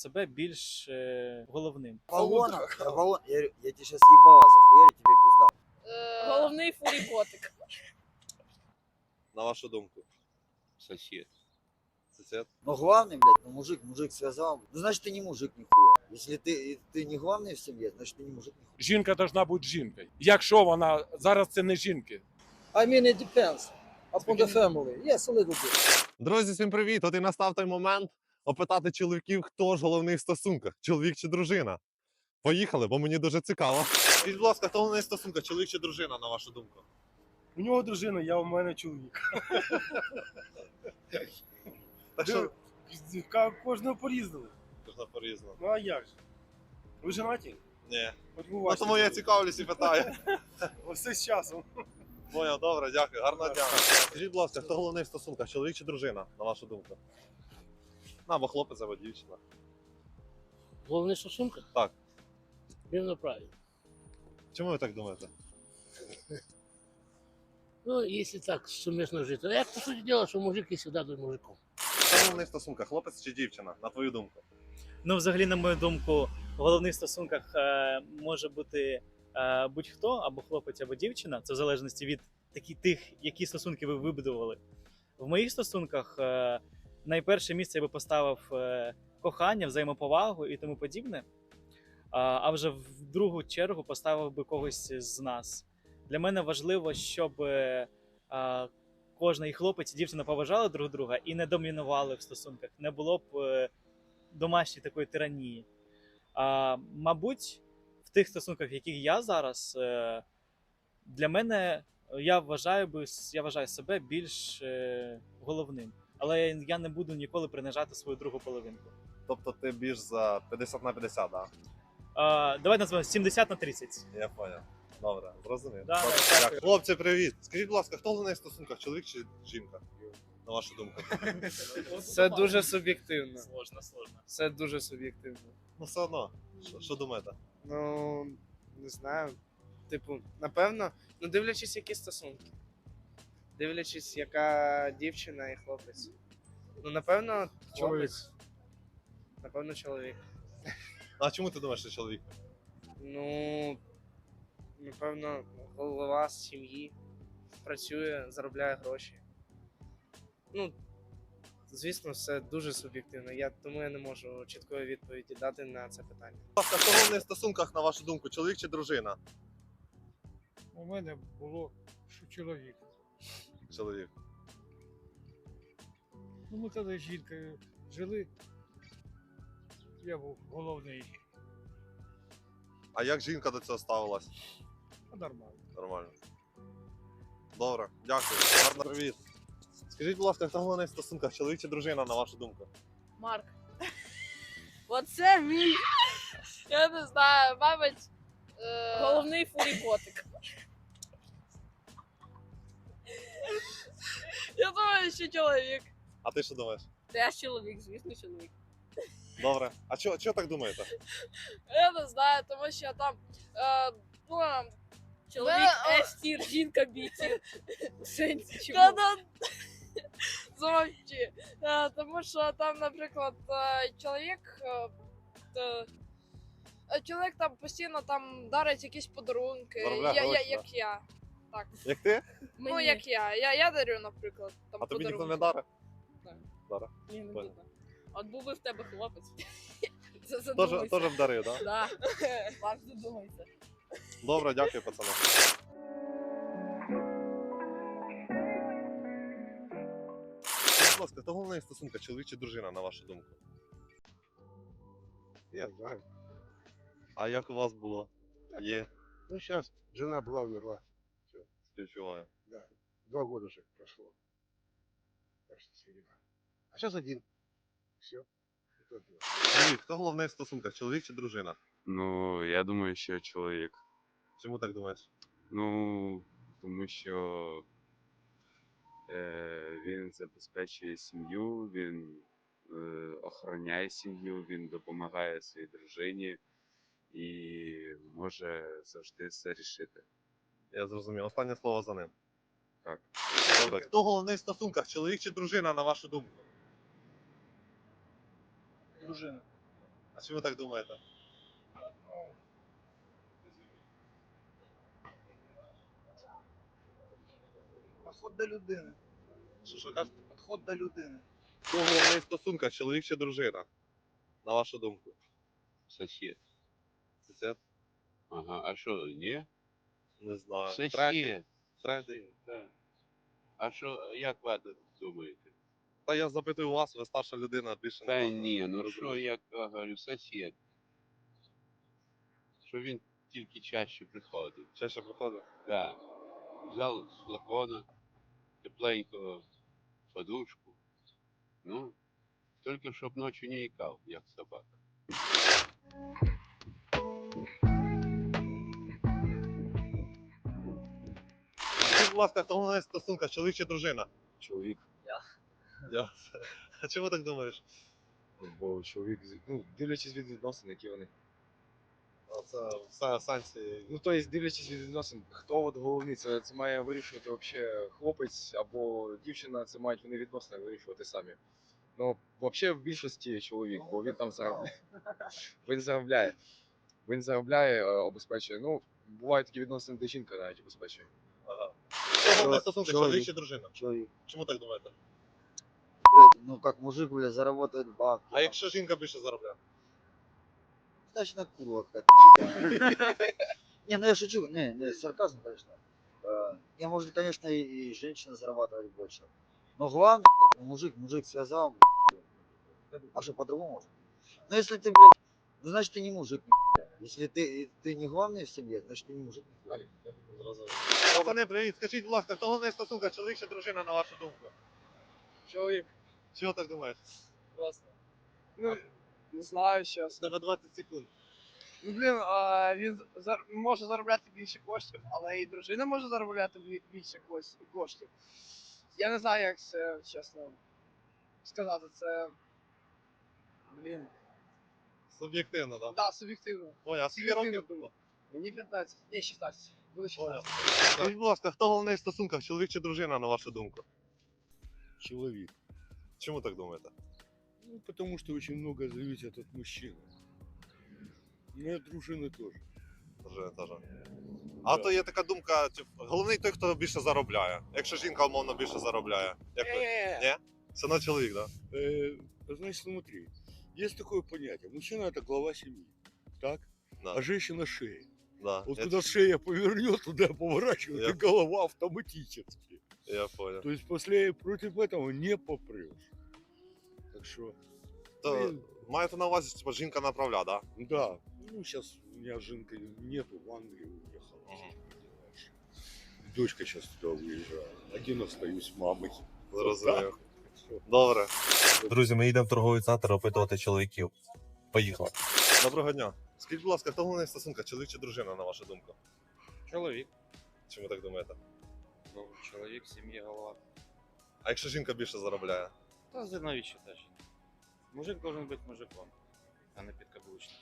себе більш е, головним. Баллона, я баллон, я, говорю, я тебе сейчас ебало захуярю, тебе пизда. Е, Головний фурій котик. На вашу думку? Сосед. Сосед? Но главный, блядь, ну мужик, мужик связал. Ну значит ты не мужик нихуя. Если ты, ты не главный в семье, значит ты не мужик нихуя. Жінка должна бути жінкою. Якщо вона зараз це не жінки, I mean, it depends upon the family. Yes, a little bit. Друзі, всім привіт! От і настав той момент опитати чоловіків, хто ж головний в стосунках, чоловік чи дружина. Поїхали, бо мені дуже цікаво. Скажіть, будь ласка, хто головний в стосунках, чоловік чи дружина, на вашу думку? У нього дружина, я у мене чоловік. Так що Ка- Кожного порізали. можна по-різному. Ну а як же? Ви женаті? Ні. От Ну тому я цікавлюсь і питаю. Все з часом. Поняв, добре, дякую, гарного дня. Скажіть, будь ласка, хто головний в стосунках, чоловік чи дружина, на вашу думку? Ну, або хлопець, або дівчина. Головне стосунка? Так. Рівноправі. Чому ви так думаєте? Ну, якщо так сумісно жити. А як по суті діла, що мужик і завжди буде мужиком. Хто головний в стосунках, хлопець чи дівчина, на твою думку? Ну, взагалі, на мою думку, в головних стосунках е, може бути е, будь-хто, або хлопець, або дівчина. Це в залежності від такі, тих, які стосунки ви вибудували. В моїх стосунках е, найперше місце я би поставив е, кохання, взаємоповагу і тому подібне. А, вже в другу чергу поставив би когось з нас. Для мене важливо, щоб е, а, кожен і хлопець і дівчина поважали друг друга і не домінували в стосунках. Не було б е, домашньої такої тиранії. А, мабуть, в тих стосунках, в яких я зараз, для мене я вважаю я вважаю себе більш головним. Але я, не буду ніколи принижати свою другу половинку. Тобто ти більш за 50 на 50, так? А, давай назвемо 70 на 30. Я поняв. Добре, зрозумів. Да, Добре, да, дякую. Хлопці, привіт. Скажіть, будь ласка, хто головний в стосунках, чоловік чи жінка? На вашу думку? Це дуже суб'єктивно. Сложно, сложно. Це дуже суб'єктивно. Ну, все одно. Що, що думаєте? Ну, не знаю. Типу, напевно, ну дивлячись, які стосунки. Дивлячись, яка дівчина і хлопець. Ну, напевно, хлопець. Напевно, чоловік. А чому ти думаєш, що чоловік? Ну, напевно, голова сім'ї працює, заробляє гроші. Ну, звісно, все дуже суб'єктивно. Я, тому я не можу чіткої відповіді дати на це питання. Будь ласка, в стосунках, на вашу думку, чоловік чи дружина? У мене було що чоловік. Чоловік. Ну, ми коли з жінкою жили, я був головний. А як жінка до цього ставилась? А нормально. Нормально. Добре, дякую. Гарно привіт. Скажіть, будь ласка, хто головний в стосунках, чоловік чи дружина, на вашу думку? Марк. Оце мій. Я не знаю, мабуть. е, Головний фурій котик. Я думаю, що чоловік. А ти що думаєш? Я чоловік, звісно, чоловік. Добре. А чого чого так думаєте? Я не знаю, тому що там. Е, ну, чоловік С-тір, жінка. Сенсі чому? Замовчи. Е, Тому що там, наприклад, е, чоловік. е, е, е, Чоловік там постійно там дарить якісь подарунки. Заробляє Я, я, гроші, як я. Так. Як ти? Ну, як я. Я, я дарю, наприклад, там А тобі ніхто подарунки. не дарить? Ні, не Понял. буде. От був би в тебе хлопець. Це Теж, задумайся. теж вдарив, так? Да. Марк, задумайся. Добре, дякую, пацани. Скажіть, Будь ласка, хто головний в стосунках, чоловік чи дружина, на вашу думку? Я знаю. А як у вас було? Є, Ну, сейчас жена была, умерла. Співчуваю. Два года уже прошло. Так что все. А сейчас один. Все. Чоловік, хто головний в стосунках, чоловік чи дружина? Ну, я думаю, що чоловік. Чому так думаєш? Ну, тому що е, він забезпечує сім'ю, він е, охороняє сім'ю, він допомагає своїй дружині і може завжди все рішити. Я зрозумів. Останнє слово за ним. Так. Добре. Хто головний в стосунках, чоловік чи дружина, на вашу думку? Дружина. А чому ви так думаєте? Підход до людини. Що, що кажете? Підход до людини. Хто в стосунках, чоловік чи дружина? На вашу думку. Сосед. Сусід? Ага, а що, ні? Не знаю. Третій? Третій. Так. А що, як ви думаєте? Та я запитую вас, ви старша людина, більше Та не ні, ну що, я говорю, сосед. Що він тільки чаще приходить. Чаще приходить? Так. Взял з флакона, тепленького подушку. Ну, тільки щоб ночі не ікав, як собака. Ласка, хто в головних стосунках, чоловік чи дружина? Чоловік. Я. А чому так думаєш? Бо чоловік, ну, дивлячись від відносин, які вони. А Це все санкції. Ну, тобто, дивлячись від відносин, хто от головний, це, це має вирішувати взагалі хлопець або дівчина, це мають вони відносини вирішувати самі. Ну, взагалі в більшості чоловік, бо він там заробляє. Він заробляє. Він заробляє, е, обезпечує. Ну, бувають такі відносини, де жінка навіть обезпечує. Ага. Хто в головних стосунках, чоловік чоловік. чи дружина? Человек. Чому так думаєте? Ну как мужик, бля, заработает бабки. А якщо жінка більше заробляє? Значит, на курва какая-то. Не, ну я шучу, не, не, сарказм, конечно. Э, Я, может, конечно, и, и женщина зарабатывать больше. Но главное, мужик, мужик связал, блядь. а что по-другому может? Ну если ты, блядь, ну значит ты не мужик, блядь. Если ты, ты не главный в семье, значит ты не мужик. Пацани, привіт. Скажіть, будь ласка, хто в головних стосунках, чоловік чи дружина, на вашу думку? Чоловік, Чого так думаєш? просто. Ну, не знаю зараз. Тебе 20 секунд. Ну, блін, а, він зар... може заробляти більше коштів, але і дружина може заробляти бі- більше кос- коштів. Я не знаю, як це чесно сказати. Це. Блін. Суб'єктивно, так? Да, суб'єктивно. Ой, а скільки років було? Мені 15. Ні, 16. Буде 16. Скажіть, будь ласка, хто в головних стосунках, чоловік чи дружина, на вашу думку? Человек. Чому так думаєте? Ну, потому что очень много зависит от мужчины. Ну, и от дружины тоже. Дружина теж. А Да. то є така думка, типу, головний той, хто більше заробляє. Якщо жінка умовно більше заробляє. Як ви? Ні? Все одно чоловік, так? Э, значит, смотри, есть такое понятие. Мужчина это глава семьи, так? Да. А женщина шея. Да. Вот Я, куда шея повернет, туда поворачивает, Я- и голова автоматически. я понял. То есть после против этого не попрешь. Так что, То Блін. маєте на увазі, типу, жінка направля, да? да. Ну, сейчас у меня жинка нету, в Англию уехала. Мгм. понимаешь. Дочка сейчас туда уезжает. Один остаюсь с мамой. Зрозумів. Добре. Друзі, ми йдемо в торговий центр опитувати чоловіків. Поїхали. Доброго дня. Скажіть, будь ласка, хто в головних стосунках, чоловік чи дружина, на вашу думку? Чоловік. Чому так думаєте? Ну, чоловік, сім'ї, голова. А якщо жінка більше заробляє? Та за навіщо теж? Мужик должен бути мужиком, а не підкаблучним.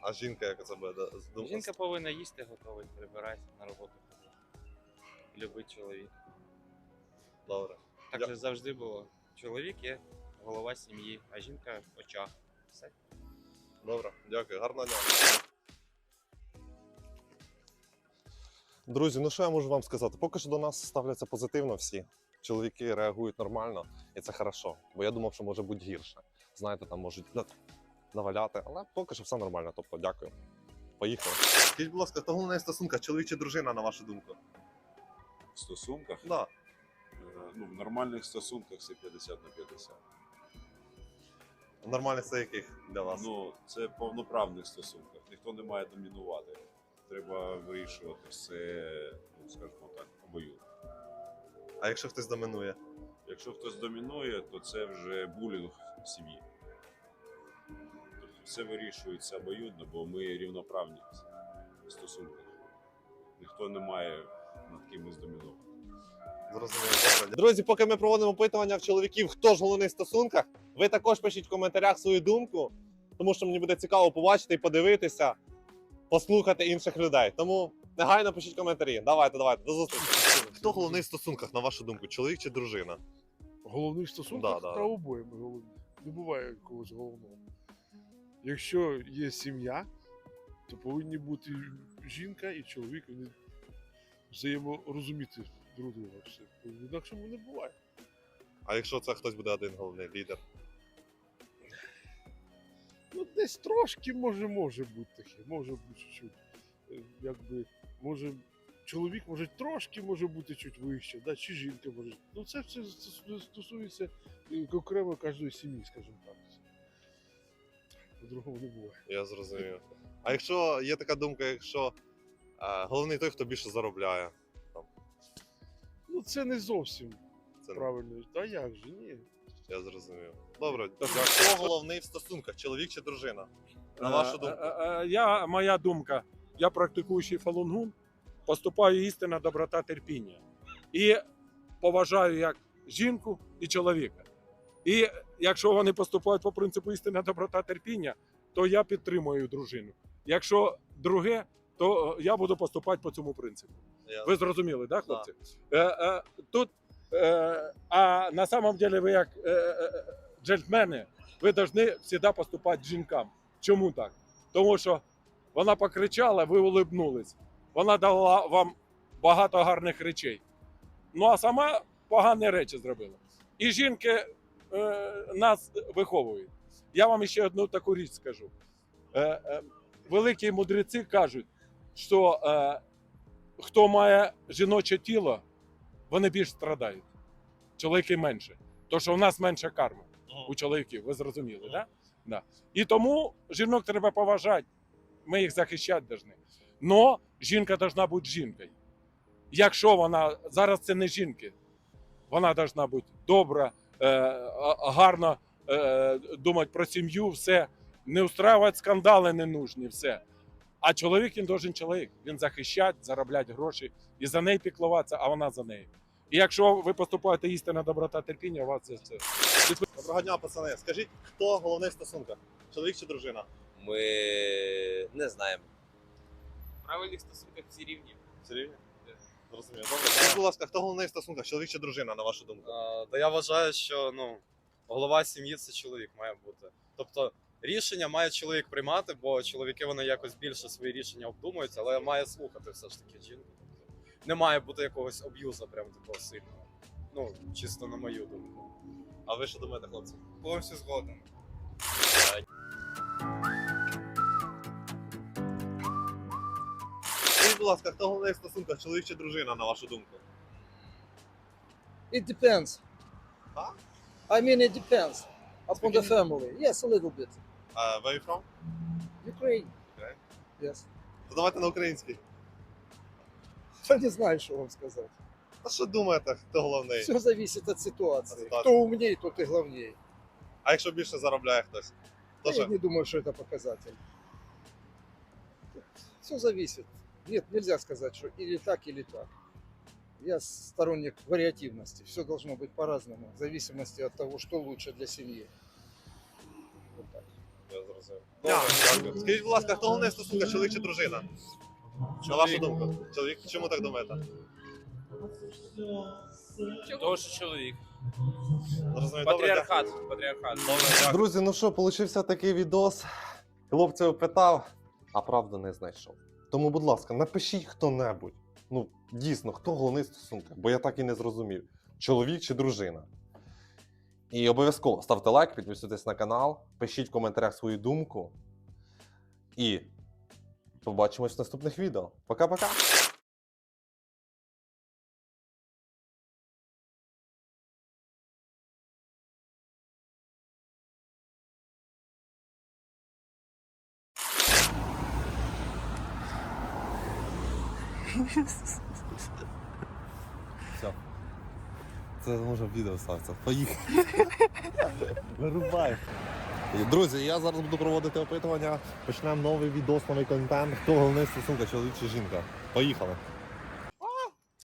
А жінка як це буде? да, з дум- Жінка повинна їсти, готувати, прибирати, на роботу ходити. Любить чоловік. Добре. Так же завжди було. Чоловік є голова сім'ї, а жінка в очах. Все. Добре, дякую, гарного дня. Друзі, ну що я можу вам сказати? Поки що до нас ставляться позитивно всі. Чоловіки реагують нормально, і це хорошо. Бо я думав, що може бути гірше. Знаєте, там можуть наваляти, але поки що все нормально. Тобто, дякую. Поїхали. Скажіть, будь ласка, хто головний стосунка, чоловік чи дружина, на вашу думку? В стосунках? Да. Е, Ну, в нормальних стосунках це 50 на 50. Нормальний це яких для вас? Ну, це в повноправних стосунках. Ніхто не має домінувати. Треба вирішувати все, ну, скажімо так, обоюдно. А якщо хтось домінує? Якщо хтось домінує, то це вже булінг в сім'ї. Тобто все вирішується обоюдно, бо ми рівноправні в стосунках. Ніхто не має над кимось домінувати. Зрозуміло. Друзі, поки ми проводимо опитування в чоловіків, хто ж в стосунках, ви також пишіть в коментарях свою думку, тому що мені буде цікаво побачити і подивитися, послухати інших людей. Тому негайно пишіть коментарі. Давайте, давайте, до зустрічі. Хто в стосунках, на вашу думку, чоловік чи дружина? Головний стосунок Да, да. та обоє ми головні. Не буває якогось головного. якщо є сім'я, то повинні бути жінка і чоловік, вони взаєморозуміти друга. Все. Інакше не буває. А якщо це хтось буде один головний лідер? Ну, десь трошки може, може бути таке, може бути чуть-чуть. Е, Якби, може, чоловік може трошки може бути чуть вище, да, чи жінка може. Ну, це все стосується е, окремо кожної сім'ї, скажімо так. По-другому не буває. Я зрозумів. А якщо є така думка, якщо е, головний той, хто більше заробляє, Ну, це не зовсім це правильно. Та як же, ні. я зрозумів. Добре, хто головний в стосунках, чоловік чи дружина? На вашу Е, думку. е, е, Я, моя думка, я практикуючий фалунгун, поступаю істина, доброта, терпіння. І поважаю як жінку і чоловіка. І якщо вони поступають по принципу істина, доброта, терпіння, то я підтримую дружину. Якщо друге, то я буду поступати по цьому принципу. Ви зрозуміли, да, хлопці? Е, е, тут, е, а на самом деле ви як джентльмени, ви повинні завжди поступати жінкам. Чому так? Тому що вона покричала, ви улибнулись. Вона дала вам багато гарних речей. Ну а сама погані речі зробила. І жінки е, нас виховують. Я вам ще одну таку річ скажу. Е, е, великі мудреці кажуть, що е, хто має жіноче тіло, вони більш страдають. Чоловіки менше. Тому що у нас менша карма у чоловіків, ви зрозуміли, да? Да. І тому жінок треба поважати, ми їх захищати повинні. Но жінка повинна бути жінкою. Якщо вона зараз це не жінки, вона повинна бути добра, е, гарно е, думати про сім'ю, все, не устраювати скандали ненужні, все. А чоловік він должен чоловік. Він захищати, заробляти гроші і за неї піклуватися, а вона за нею. І якщо ви поступаєте істина, доброта, терпіння, у вас це все. Доброго дня, пацани. Скажіть, хто головний в стосунках? Чоловік чи дружина? Ми не знаємо. В правильних стосунках всі рівні. Все рівні? Добре. Скажіть, будь ласка, хто головний в стосунках? Чоловік чи дружина, на вашу думку? Та я вважаю, що ну, голова сім'ї це чоловік має бути. Тобто рішення має чоловік приймати, бо чоловіки вони якось більше свої рішення обдумують, але має слухати все ж таки жінку. Тобто не має бути якогось аб'юза прям такого сильного. Ну, чисто на мою думку. А ви що думаєте, хлопці? Повністю згоден. Скажіть, будь ласка, хто головний в стосунках? Чоловік чи дружина, на вашу думку? It depends. Huh? I mean, it depends upon the family. Yes, a little bit. Uh, where you from? Ukraine. Okay. Yes. То давайте на українській. Я не знаю, что вам сказать. А що думаєте, хто головний? Все зависит от ситуации. От ситуации. Кто умнее, тот и главнее. А якщо більше заробляє хтось? То Я не думаю, что это показатель. Все зависит. Нет, нельзя сказать, что или так, или так. Я сторонник вариативности. Все должно быть по-разному, в зависимости от того, что лучше для семьи. Так. Дякую. Скажіть, будь ласка, хто головний в стосунках? Чоловік чи дружина? На вашу думку? Чоловік. Чому так думаєте? Того, що чоловік. Добре, Патріархат. Патріархат. Друзі, ну що, получився такий відос. Хлопців питав, а правду не знайшов. Тому, будь ласка, напишіть хто-небудь. Ну, дійсно, хто головний в стосунках, бо я так і не зрозумів. Чоловік чи дружина. І обов'язково ставте лайк, підписуйтесь на канал, пишіть в коментарях свою думку. І побачимось в наступних відео. Пока-пока! Все. Це може відео ставиться. Поїхали. Вирубай. Друзі, я зараз буду проводити опитування. Почнемо новий відос, новий контент. Хто головний стосунка, чоловік чи жінка? Поїхали.